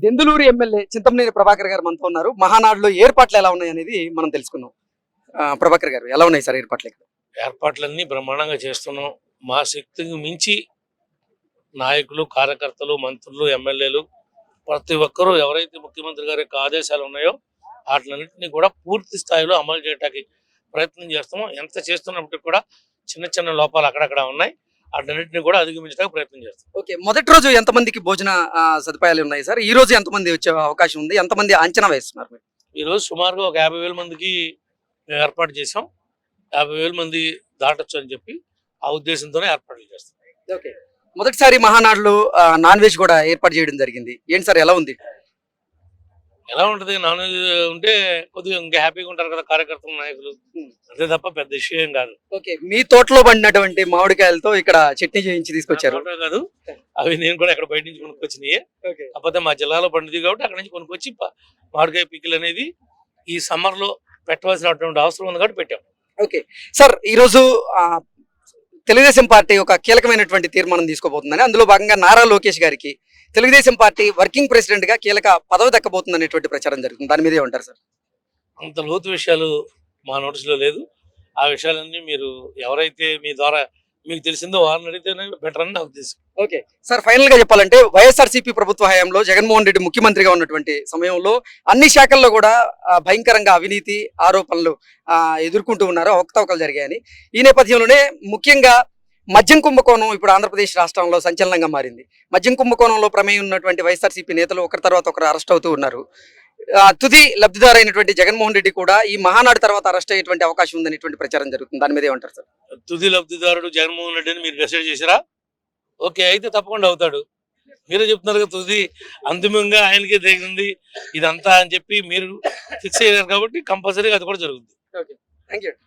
Denduluru MLA Chintamaneni Prabhakar గారు మనతో ఉన్నారు. మహానాడులో ఏర్పాట్లు ఎలా ఉన్నాయి అనేది మనం తెలుసుకుందాం. ఆ, ప్రభాకర్ గారు ఎలా ఉన్నాయి సార్ ఏర్పాట్లు ఇక్కడ? ఏర్పాట్లన్నీ బ్రహ్మాండంగా చేస్తున్నాం. మా శక్తికి మించి నాయకులు కార్యకర్తలు మంత్రులు ఎమ్మెల్యేలు ప్రతి ఒక్కరూ ఎవరైతే ముఖ్యమంత్రి గారి యొక్క ఆదేశాలు ఉన్నాయో వాటిలన్నింటినీ కూడా పూర్తి స్థాయిలో అమలు చేయడానికి ప్రయత్నం చేస్తాము ఎంత చేస్తున్నప్పటికీ కూడా చిన్న చిన్న లోపాలు అక్కడక్కడ ఉన్నాయి. వాటిలన్నింటినీ కూడా అధిగమించడానికి ప్రయత్నం చేస్తాం. ఓకే మొదటి రోజు ఎంతమందికి భోజన సదుపాయాలు ఉన్నాయి సార్? ఈ రోజు ఎంతమంది వచ్చే అవకాశం ఉంది? ఎంతమంది అంచనా వేస్తున్నారు మీరు? ఈరోజు సుమారుగా ఒక యాభై వేల మందికి మేము ఏర్పాటు చేసాం యాభై వేల మంది దాటొచ్చు అని చెప్పి ఆ ఉద్దేశంతోనే ఏర్పాట్లు చేస్తాం. ఓకే. మొదటిసారి మహానాడులో నాన్ వెజ్ కూడా ఏర్పాటు చేయడం జరిగింది. ఏంటి సార్ ఎలా ఉంది? ఎలా ఉంటది? నాన్ వెజ్ ఉంటే కొద్దిగా ఇంకా హ్యాపీగా ఉంటారు కదా కార్యకర్తలు నాయకులు. అంతే తప్ప పెద్ద ఇష్యూ ఏం కాదు. ఓకే. మీ తోటలో పండినటువంటి మామిడికాయలతో ఇక్కడ చట్నీ చేయించి తీసుకొచ్చారు. కాదు. అవి నేను కూడా ఇక్కడ బయట నుంచి కొనుక్కొచ్చినాయి. ఓకే. కాకపోతే మా జిల్లాలో పండుది కాబట్టి అక్కడ నుంచి కొనుక్కొచ్చి ప- మామిడికాయ పికిల్ అనేది ఈ సమ్మర్లో పెట్టవలసినటువంటి అవసరం ఉంది కాబట్టి పెట్టాం. ఓకే. సార్ ఈరోజు ఆ, తెలుగుదేశం పార్టీ ఒక కీలకమైనటువంటి తీర్మానం తీసుకోబోతుందని అందులో భాగంగా నారా లోకేష్ గారికి తెలుగుదేశం పార్టీ వర్కింగ్ ప్రెసిడెంట్గా కీలక పదవి దక్కబోతుంది అనేటువంటి ప్రచారం జరుగుతుంది. దాని మీదే ఉంటారు సార్? అంత లోతు విషయాలు మా నోటీసులో లేదు. ఆ విషయాలన్నీ మీరు ఎవరైతే మీ ద్వారా మీకు తెలిసిందో వారిని అడిగితేనే బెటర్ అని నాకు తెలుసు. ఓకే సార్ ఫైనల్గా చెప్పాలంటే వైఎస్ఆర్సీపీ ప్రభుత్వ హయాంలో జగన్మోహన్ రెడ్డి ముఖ్యమంత్రిగా ఉన్నటువంటి సమయంలో అన్ని శాఖల్లో కూడా భయంకరంగా అవినీతి ఆరోపణలు ఎదుర్కొంటూ ఉన్నారు. అవకతవకలు జరిగాయని. ఈ నేపథ్యంలోనే ముఖ్యంగా మద్యం కుంభకోణం ఇప్పుడు ఆంధ్రప్రదేశ్ రాష్ట్రంలో సంచలనంగా మారింది. మద్యం కుంభకోణంలో ప్రమేయం ఉన్నటువంటి వైఎస్ఆర్సీపీ నేతలు ఒకరి తర్వాత ఒకరు అరెస్ట్ అవుతూ ఉన్నారు. తుది లబ్ధిదారు అయినటువంటి జగన్మోహన్ రెడ్డి కూడా ఈ మహానాడు తర్వాత అరెస్ట్ అయ్యేటువంటి అవకాశం ఉందనేటువంటి ప్రచారం జరుగుతుంది. దాని మీద ఏమంటారు సార్? తుది లబ్ధిదారుడు జగన్మోహన్ రెడ్డి అని మీరు డిసైడ్ చేశారా? ఓకే అయితే తప్పకుండా అవుతాడు. మీరే చెప్తున్నారు కదా తుది అంతిమంగా ఆయనకే తగిలింది ఇదంతా అని చెప్పి మీరు ఫిక్స్ అయ్యారు కాబట్టి కంపల్సరీగా అది కూడా జరుగుతుంది. Thank you